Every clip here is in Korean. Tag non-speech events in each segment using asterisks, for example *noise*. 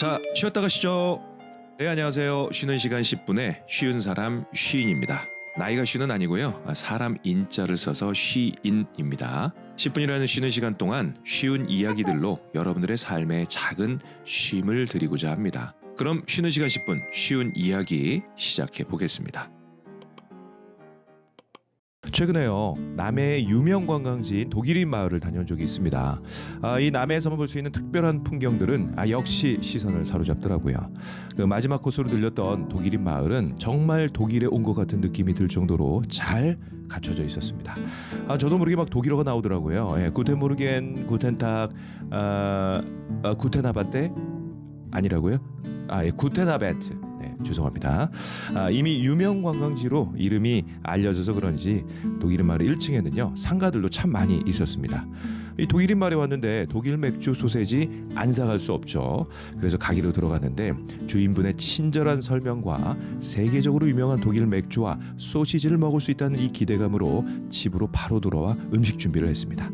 자, 쉬었다 가시죠. 네, 안녕하세요. 쉬는 시간 10분에 쉬운 사람 쉬인입니다. 나이가 쉬는 아니고요. 아, 사람 인자를 써서 쉬인입니다. 10분이라는 쉬는 시간 동안 쉬운 이야기들로 여러분들의 삶에 작은 쉼을 드리고자 합니다. 그럼 쉬는 시간 10분 쉬운 이야기 시작해 보겠습니다. 최근에요 남해의 유명 관광지인 독일인 마을을 다녀온 적이 있습니다. 아, 이 남해에서만 볼 수 있는 특별한 풍경들은 아, 역시 시선을 사로잡더라고요. 그 마지막 코스로 들렸던 독일인 마을은 정말 독일에 온 것 같은 느낌이 들 정도로 잘 갖춰져 있었습니다. 아, 저도 모르게 막 독일어가 나오더라고요. 예, 구텐모르겐, 구텐탁, 아, 아, 구텐하바테 아니라고요? 아, 예, 구텐하베트. 네, 죄송합니다. 아, 이미 유명 관광지로 이름이 알려져서 그런지 독일인 마을 1층에는요 상가들도 참 많이 있었습니다. 이 독일인 마을에 왔는데 독일 맥주 소세지 안 사갈 수 없죠. 그래서 가게로 들어갔는데 주인분의 친절한 설명과 세계적으로 유명한 독일 맥주와 소시지를 먹을 수 있다는 이 기대감으로 집으로 바로 돌아와 음식 준비를 했습니다.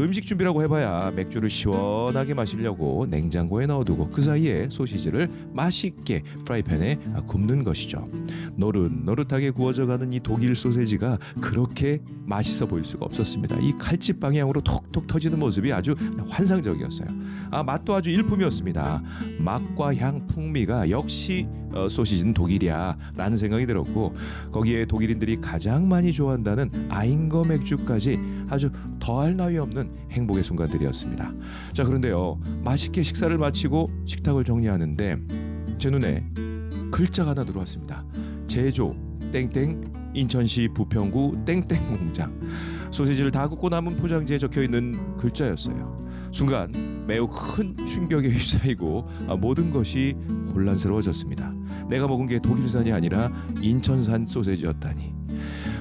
음식 준비라고 해봐야 맥주를 시원하게 마시려고 냉장고에 넣어두고 그 사이에 소시지를 맛있게 프라이팬에 굽는 것이죠. 노릇노릇하게 구워져 가는 이 독일 소세지가 그렇게 맛있어 보일 수가 없었습니다. 이 칼집 방향으로 톡톡 터지는 모습이 아주 환상적이었어요. 아 맛도 아주 일품이었습니다. 맛과 향, 풍미가 역시 어, 소시지는 독일이야라는 생각이 들었고 거기에 독일인들이 가장 많이 좋아한다는 아인거 맥주까지 아주 더할 나위 없는 행복의 순간들이었습니다. 자 그런데요 맛있게 식사를 마치고 식탁을 정리하는데 제 눈에 글자가 하나 들어왔습니다. 제조 땡땡 인천시 부평구 땡땡 공장 소시지를 다 굽고 남은 포장지에 적혀 있는 글자였어요. 순간 매우 큰 충격에 휩싸이고 아, 모든 것이 혼란스러워졌습니다. 내가 먹은 게 독일산이 아니라 인천산 소세지였다니.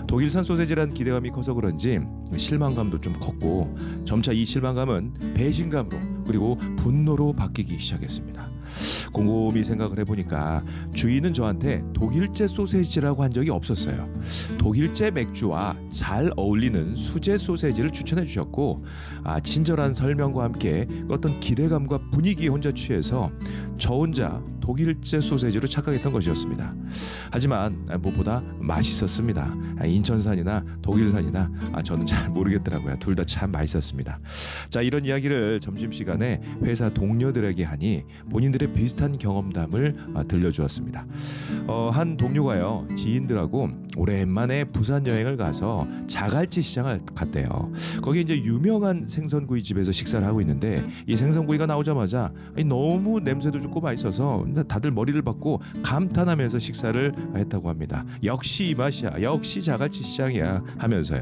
독일산 소세지란 기대감이 커서 그런지 실망감도 좀 컸고 점차 이 실망감은 배신감으로 그리고 분노로 바뀌기 시작했습니다. 곰곰이 생각을 해보니까 주인은 저한테 독일제 소세지라고 한 적이 없었어요. 독일제 맥주와 잘 어울리는 수제 소세지를 추천해 주셨고 아, 친절한 설명과 함께 그 어떤 기대감과 분위기에 혼자 취해서 저 혼자 독일제 소세지로 착각했던 것이었습니다. 하지만 무엇보다 맛있었습니다. 아, 인천산이나 독일산이나 아, 저는 잘 모르겠더라고요. 둘 다 참 맛있었습니다. 자 이런 이야기를 점심시간에 회사 동료들에게 하니 본인들 의 비슷한 경험담을 아, 들려주었습니다. 어, 한 동료가요 지인들하고 오랜만에 부산 여행을 가서 자갈치 시장을 갔대요. 거기 이제 유명한 생선구이 집에서 식사를 하고 있는데 이 생선구이가 나오자마자 너무 냄새도 좋고 맛있어서 다들 머리를 박고 감탄하면서 식사를 했다고 합니다. 역시 이 맛이야. 역시 자갈치 시장이야 하면서요.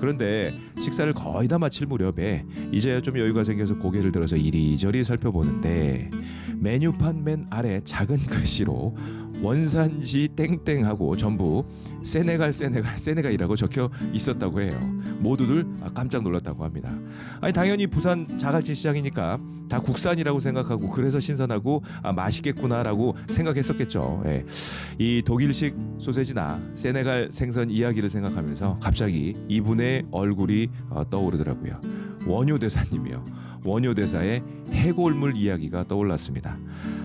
그런데 식사를 거의 다 마칠 무렵에 이제야 좀 여유가 생겨서 고개를 들어서 이리저리 살펴보는데 메뉴판 맨 아래 작은 *laughs* 글씨로 원산지 땡땡하고 전부 세네갈 세네갈 세네갈이라고 적혀 있었다고 해요. 모두들 깜짝 놀랐다고 합니다. 아니 당연히 부산 자갈치 시장이니까 다 국산이라고 생각하고 그래서 신선하고 아, 맛있겠구나라고 생각했었겠죠. 예. 이 독일식 소세지나 세네갈 생선 이야기를 생각하면서 갑자기 이분의 얼굴이 어, 떠오르더라고요. 원효 대사님이요. 원효 대사의 해골물 이야기가 떠올랐습니다.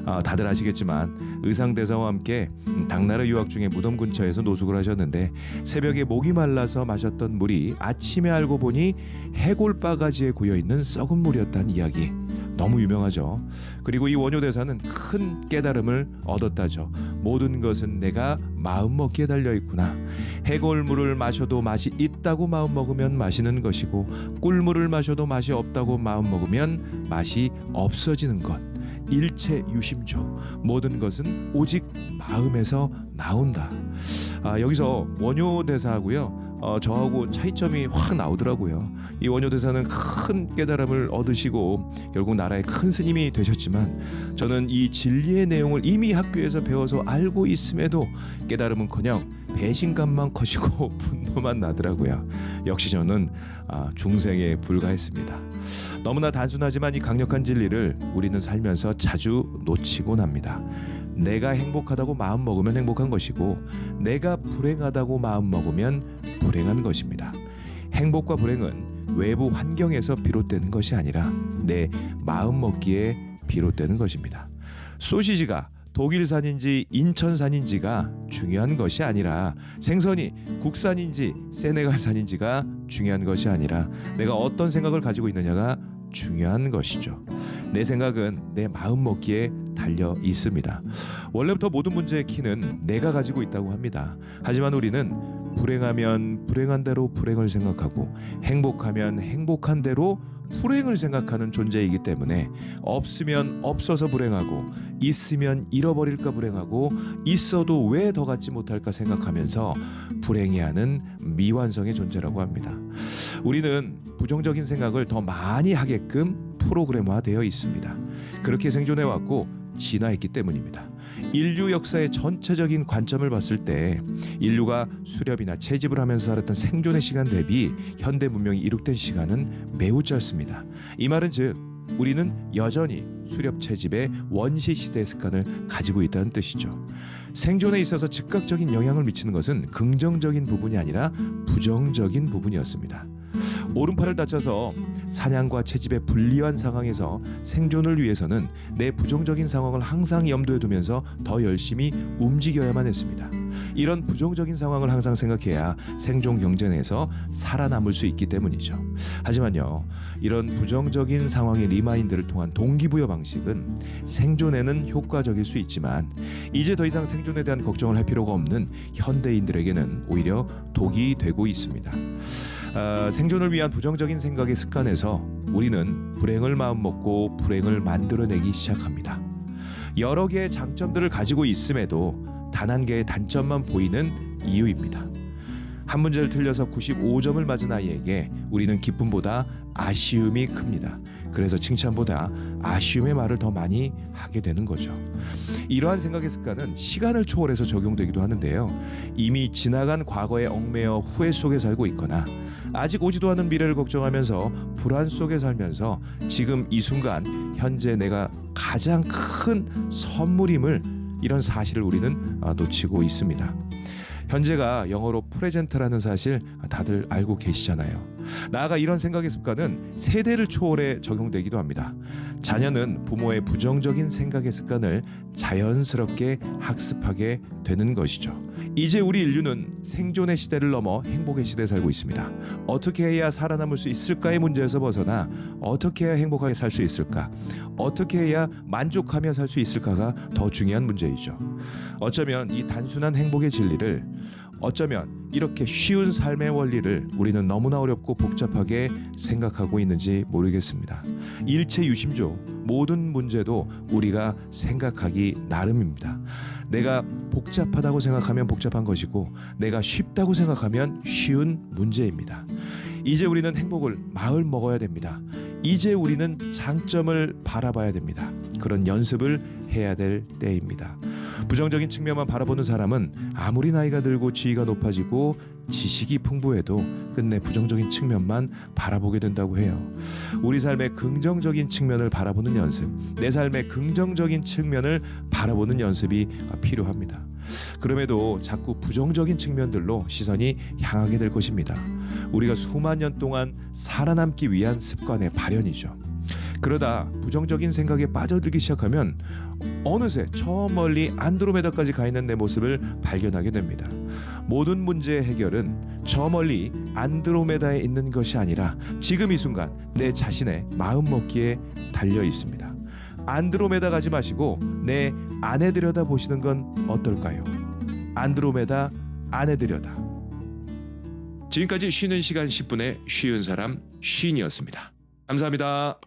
아, 다들 아시겠지만 의상 대사와 함께 음, 당나라 유학 중에 무덤 근처에서 노숙을 하셨는데 새벽에 목이 말라서 마셨던 물이 아침에 알고 보니 해골 바가지에 고여 있는 썩은 물이었다는 이야기. 너무 유명하죠. 그리고 이 원효 대사는 큰 깨달음을 얻었다죠. 모든 것은 내가 마음 먹기에 달려 있구나. 해골물을 마셔도 맛이 있다고 마음 먹으면 마시는 것이고 꿀물을 마셔도 맛이 없다고 마음 먹으면 맛이 없어지는 것. 일체 유심조 모든 것은 오직 마음에서 나온다. 아, 여기서 원효 대사하고요. 어, 저하고 차이점이 확 나오더라고요. 이 원효 대사는 큰 깨달음을 얻으시고 결국 나라의 큰 스님이 되셨지만 저는 이 진리의 내용을 이미 학교에서 배워서 알고 있음에도 깨달음은커녕 배신감만 *laughs* 커지고 분노만 나더라고요. 역시 저는 아, 중생에 불과했습니다. 너무나 단순하지만 이 강력한 진리를 우리는 살면서 자주 놓치곤 합니다. 내가 행복하다고 마음 먹으면 행복한 것이고 내가 불행하다고 마음 먹으면 불행한 것입니다. 행복과 불행은 외부 환경에서 비롯되는 것이 아니라 내 마음 먹기에 비롯되는 것입니다. 소시지가 독일산인지 인천산인지가 중요한 것이 아니라 생선이 국산인지 세네갈산인지가 중요한 것이 아니라 내가 어떤 생각을 가지고 있느냐가 중요한 것이죠. 내 생각은 내 마음 먹기에 달려 있습니다. 원래부터 모든 문제의 키는 내가 가지고 있다고 합니다. 하지만 우리는 불행하면 불행한 대로 불행을 생각하고 행복하면 행복한 대로 불행을 생각하는 존재이기 때문에 없으면 없어서 불행하고 있으면 잃어버릴까 불행하고 있어도 왜 더 갖지 못할까 생각하면서 불행해하는 미완성의 존재라고 합니다. 우리는 부정적인 생각을 더 많이 하게끔 프로그램화되어 있습니다. 그렇게 생존해 왔고 진화했기 때문입니다. 인류 역사의 전체적인 관점을 봤을 때 인류가 수렵이나 채집을 하면서 살았던 생존의 시간 대비 현대 문명이 이룩된 시간은 매우 짧습니다. 이 말은 즉 우리는 여전히 수렵 채집의 원시 시대의 습관을 가지고 있다는 뜻이죠. 생존에 있어서 즉각적인 영향을 미치는 것은 긍정적인 부분이 아니라 부정적인 부분이었습니다. 오른팔을 다쳐서 사냥과 채집의 불리한 상황에서 생존을 위해서는 내 부정적인 상황을 항상 염두에 두면서 더 열심히 움직여야만 했습니다. 이런 부정적인 상황을 항상 생각해야 생존 경쟁에서 살아남을 수 있기 때문이죠. 하지만요, 이런 부정적인 상황의 리마인드를 통한 동기부여 방식은 생존에는 효과적일 수 있지만 이제 더 이상 생존에 대한 걱정을 할 필요가 없는 현대인들에게는 오히려 독이 되고 있습니다. 아, 생존을 위한 부정적인 생각의 습관에서 우리는 불행을 마음먹고 불행을 만들어내기 시작합니다. 여러 개의 장점들을 가지고 있음에도 단 한 개의 단점만 보이는 이유입니다. 한 문제를 틀려서 95점을 맞은 아이에게 우리는 기쁨보다 아쉬움이 큽니다. 그래서 칭찬보다 아쉬움의 말을 더 많이 하게 되는 거죠. 이러한 생각의 습관은 시간을 초월해서 적용되기도 하는데요. 이미 지나간 과거에 얽매여 후회 속에 살고 있거나 아직 오지도 않은 미래를 걱정하면서 불안 속에 살면서 지금 이 순간 현재 내가 가장 큰 선물임을 이런 사실을 우리는 아, 놓치고 있습니다. 현재가 영어로 프레젠트라는 사실 다들 알고 계시잖아요. 나아가 이런 생각의 습관은 세대를 초월해 적용되기도 합니다. 자녀는 부모의 부정적인 생각의 습관을 자연스럽게 학습하게 되는 것이죠. 이제 우리 인류는 생존의 시대를 넘어 행복의 시대에 살고 있습니다. 어떻게 해야 살아남을 수 있을까의 문제에서 벗어나 어떻게 해야 행복하게 살 수 있을까? 어떻게 해야 만족하며 살 수 있을까가 더 중요한 문제이죠. 어쩌면 이 단순한 행복의 진리를 어쩌면 이렇게 쉬운 삶의 원리를 우리는 너무나 어렵고 복잡하게 생각하고 있는지 모르겠습니다. 일체 유심조 모든 문제도 우리가 생각하기 나름입니다. 내가 복잡하다고 생각하면 복잡한 것이고 내가 쉽다고 생각하면 쉬운 문제입니다. 이제 우리는 행복을 마을 먹어야 됩니다. 이제 우리는 장점을 바라봐야 됩니다. 그런 연습을 해야 될 때입니다. 부정적인 측면만 바라보는 사람은 아무리 나이가 들고 지위가 높아지고 지식이 풍부해도 끝내 부정적인 측면만 바라보게 된다고 해요. 우리 삶의 긍정적인 측면을 바라보는 연습, 내 삶의 긍정적인 측면을 바라보는 연습이 필요합니다. 그럼에도 자꾸 부정적인 측면들로 시선이 향하게 될 것입니다. 우리가 수만 년 동안 살아남기 위한 습관의 발현이죠. 그러다 부정적인 생각에 빠져들기 시작하면 어느새 저 멀리 안드로메다까지 가 있는 내 모습을 발견하게 됩니다. 모든 문제의 해결은 저 멀리 안드로메다에 있는 것이 아니라 지금 이 순간 내 자신의 마음 먹기에 달려 있습니다. 안드로메다 가지 마시고 내 안에 들여다 보시는 건 어떨까요? 안드로메다 안에 들여다. 지금까지 쉬는 시간 10분의 쉬운 사람 쉬인이었습니다. 감사합니다.